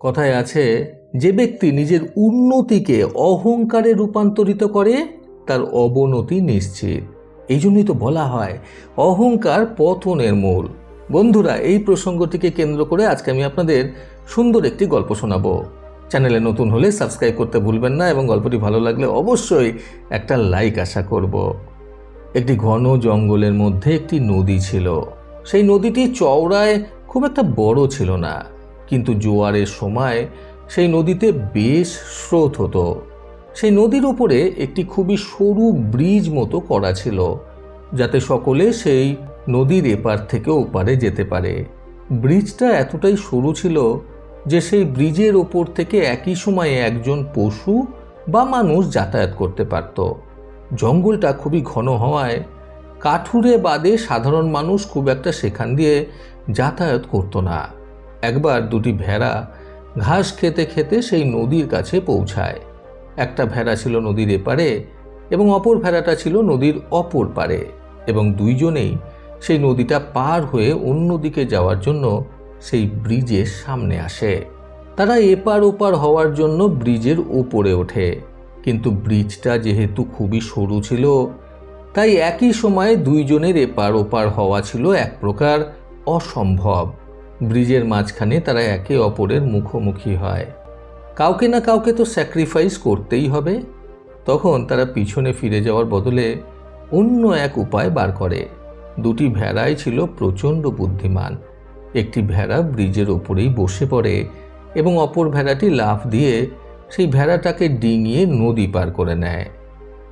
কথায় আছে, যে ব্যক্তি নিজের উন্নতিকে অহংকারে রূপান্তরিত করে, তার অবনতি নিশ্চিত। এই জন্যই তো বলা হয়, অহংকার পতনের মূল। বন্ধুরা, এই প্রসঙ্গটিকে কেন্দ্র করে আজকে আমি আপনাদের সুন্দর একটি গল্প শোনাবো। চ্যানেলে নতুন হলে সাবস্ক্রাইব করতে ভুলবেন না এবং গল্পটি ভালো লাগলে অবশ্যই একটা লাইক আশা করব। একটি ঘন জঙ্গলের মধ্যে একটি নদী ছিল। সেই নদীটি চওড়ায় খুব একটা বড় ছিল না। কিন্তু জোয়ারের সময় সেই নদীতে বেশ স্রোত হতো। সেই নদীর উপরে একটি খুবই সরু ব্রিজ মতো করা ছিল, যাতে সকলে সেই নদীর এপার থেকে ওপারে যেতে পারে। ব্রিজটা এতটাই সরু ছিল যে সেই ব্রিজের ওপর থেকে একই সময়ে একজন পশু বা মানুষ যাতায়াত করতে পারত। জঙ্গলটা খুবই ঘন হওয়ায় কাঠুরে বাদে সাধারণ মানুষ খুব একটা সেখান দিয়ে যাতায়াত করতো না। একবার দুটি ভেড়া ঘাস খেতে খেতে সেই নদীর কাছে পৌঁছায়। একটা ভেড়া ছিল নদীর এপারে এবং অপর ভেড়াটা ছিল নদীর অপর পারে এবং দুইজনেই সেই নদীটা পার হয়ে অন্যদিকে যাওয়ার জন্য সেই ব্রিজের সামনে আসে। তারা এপার ওপার হওয়ার জন্য ব্রিজের ওপরে ওঠে, কিন্তু ব্রিজটা যেহেতু খুবই সরু ছিল, তাই একই সময়ে দুইজনের এপার ওপার হওয়া ছিল এক প্রকার অসম্ভব। ব্রিজের মাঝখানে তারা একে অপরের মুখোমুখি হয়। কাউকে না কাউকে তো স্যাক্রিফাইস করতেই হবে। তখন তারা পিছনে ফিরে যাওয়ার বদলে অন্য এক উপায় বার করে। দুটি ভেড়াই ছিল প্রচণ্ড বুদ্ধিমান। একটি ভেড়া ব্রিজের ওপরেই বসে পড়ে এবং অপর ভেড়াটি লাফ দিয়ে সেই ভেড়াটাকে ডিঙিয়ে নদী পার করে নেয়।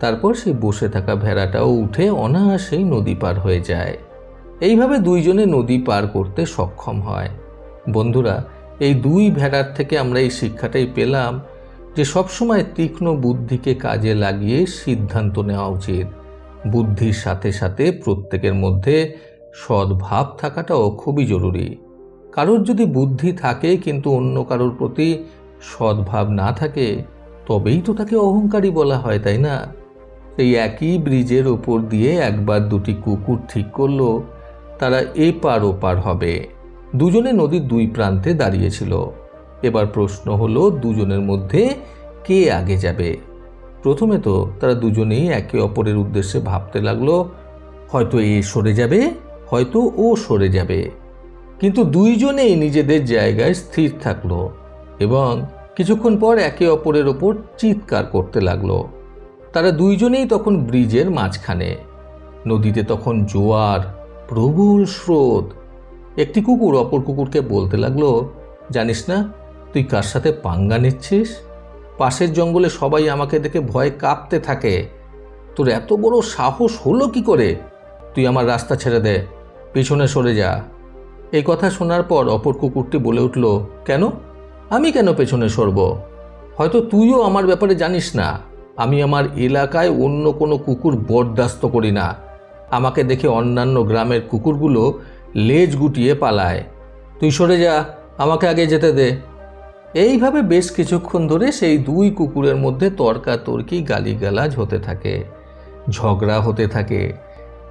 তারপর সেই বসে থাকা ভেড়াটাও উঠে অনায়াসেই নদী পার হয়ে যায়। এইভাবে দুইজনে নদী পার করতে সক্ষম হয়। বন্ধুরা, এই দুই ভেড়ার থেকে আমরা এই শিক্ষাটাই পেলাম যে সবসময় তীক্ষ্ণ বুদ্ধিকে কাজে লাগিয়ে সিদ্ধান্ত নেওয়া উচিত। বুদ্ধির সাথে সাথে প্রত্যেকের মধ্যে সদ্ভাব থাকাটাও খুবই জরুরি। কারোর যদি বুদ্ধি থাকে কিন্তু অন্য কারোর প্রতি সদ্ভাব না থাকে, তবেই তো তাকে অহংকারী বলা হয়, তাই না? এই একই ব্রিজের ওপর দিয়ে একবার দুটি কুকুর ঠিক করল তারা এপার ওপার হবে। দুজনে নদীর দুই প্রান্তে দাঁড়িয়েছিল। এবার প্রশ্ন হলো, দুজনের মধ্যে কে আগে যাবে? প্রথমে তো তারা দুজনেই একে অপরের উদ্দেশ্যে ভাবতে লাগল, হয়তো এ সরে যাবে, হয়তো ও সরে যাবে। কিন্তু দুইজনেই নিজেদের জায়গায় স্থির থাকল এবং কিছুক্ষণ পর একে অপরের ওপর চিৎকার করতে লাগল। তারা দুইজনেই তখন ব্রিজের মাঝখানে, নদীতে তখন জোয়ার প্রবল স্রোত। একটি কুকুর অপর কুকুরকে বলতে লাগল, জানিস না, তুই কার সাথে পাঙ্গা নিচ্ছিস? পাশের জঙ্গলে সবাই আমাকে দেখে ভয়ে কাঁপতে থাকে। তোর এত বড় সাহস হলো কি করে? তুই আমার রাস্তা ছেড়ে দে, পিছনে সরে যা। এই কথা শোনার পর অপর কুকুরটি বলে উঠল, কেন? আমি কেন পেছনে সরব? হয়তো তুইও আমার ব্যাপারে জানিস না। আমি আমার এলাকায় অন্য কোনো কুকুর বরদাস্ত করি না। আমাকে দেখে অন্যান্য গ্রামের কুকুরগুলো লেজ গুটিয়ে পালায়। তুই সরে যা, আমাকে আগে যেতে দে। এইভাবে বেশ কিছুক্ষণ ধরে সেই দুই কুকুরের মধ্যে তর্কাতর্কি গালিগালাজ হতে থাকে, ঝগড়া হতে থাকে।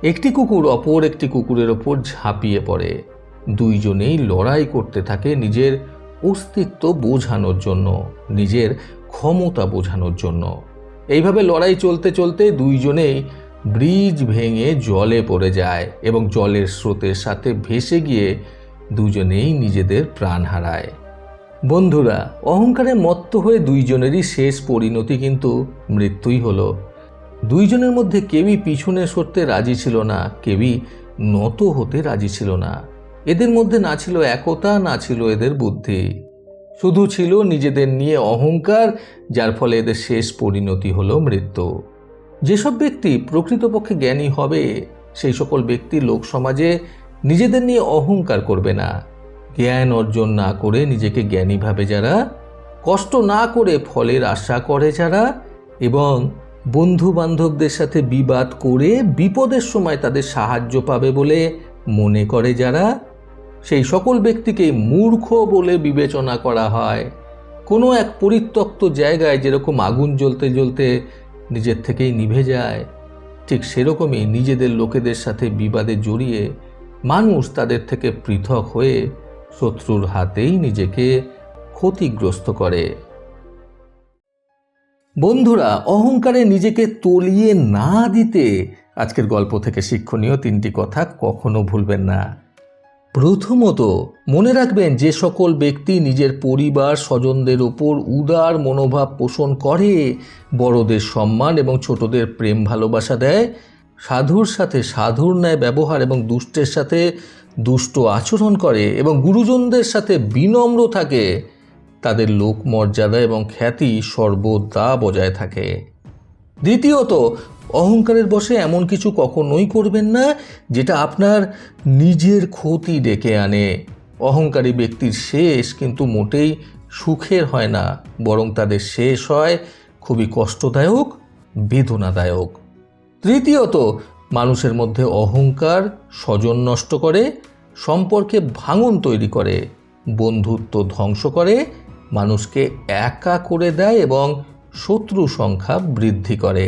একটি কুকুর অপর একটি কুকুরের ওপর ঝাঁপিয়ে পড়ে। দুইজনেই লড়াই করতে থাকে নিজের অস্তিত্ব বোঝানোর জন্য, নিজের ক্ষমতা বোঝানোর জন্য। এইভাবে লড়াই চলতে চলতে দুইজনেই ব্রিজ ভেঙে জলে পড়ে যায় এবং জলের স্রোতের সাথে ভেসে গিয়ে দুজনেই নিজেদের প্রাণ হারায়। বন্ধুরা, অহংকারে মত্ত হয়ে দুইজনেরই শেষ পরিণতি কিন্তু মৃত্যুই হলো। দুইজনের মধ্যে কেউই পিছনে সরতে রাজি ছিল না, কেউই নত হতে রাজি ছিল না। এদের মধ্যে না ছিল একতা, না ছিল এদের বুদ্ধি। শুধু ছিল নিজেদের নিয়ে অহংকার, যার ফলে এদের শেষ পরিণতি হলো মৃত্যু। যেসব ব্যক্তি প্রকৃতপক্ষে জ্ঞানী হবে, সেই সকল ব্যক্তি লোক সমাজে নিজেদের নিয়ে অহংকার করবে না। জ্ঞান অর্জন না করে নিজেকে জ্ঞানী ভাবে যারা, কষ্ট না করে ফলের আশা করে যারা এবং বন্ধু বান্ধবদের সাথে বিবাদ করে বিপদের সময় তাদের সাহায্য পাবে বলে মনে করে যারা, সেই সকল ব্যক্তিকে মূর্খ বলে বিবেচনা করা হয়। কোনো এক পরিত্যক্ত জায়গায় যেরকম আগুন জ্বলতে জ্বলতে নিজের থেকেই নিভে যায়। ঠিক সেরকমই নিজেদের লোকেদের সাথে বিবাদে জড়িয়ে মানুষ তাদের থেকে পৃথক হয়ে শত্রুর হাতেই নিজেকে ক্ষতিগ্রস্ত করে। বন্ধুরা, অহংকারে নিজেকে তলিয়ে না দিতে আজকের গল্প থেকে শিক্ষণীয় তিনটি কথা কখনো ভুলবেন না। প্রথমত মনে রাখবেন যে সকল ব্যক্তি নিজের পরিবার, স্বজনদের ওপর উদার মনোভাব পোষণ করে, বড়দের সম্মান এবং ছোটদের প্রেম ভালোবাসা দেয়। সাধুর সাথে সাধুর ন্যায় ব্যবহার এবং দুষ্টের সাথে দুষ্ট আচরণ করে এবং গুরুজনদের সাথে বিনম্র থাকে, তাদের লোকমর্যাদা এবং খ্যাতি সর্বদা বজায় থাকে। দ্বিতীয়ত অহংকারের বশে এমন কিছু কখনোই করবেন না, যেটা আপনার নিজের ক্ষতি ডেকে আনে। অহংকারী ব্যক্তির শেষ কিন্তু মোটেই সুখের হয় না, বরং তাদের শেষ হয় খুবই কষ্টদায়ক, বেদনাদায়ক। তৃতীয়ত, মানুষের মধ্যে অহংকার স্বজন নষ্ট করে, সম্পর্কে ভাঙন তৈরি করে, বন্ধুত্ব ধ্বংস করে, মানুষকে একা করে দেয় এবং শত্রু সংখ্যা বৃদ্ধি করে।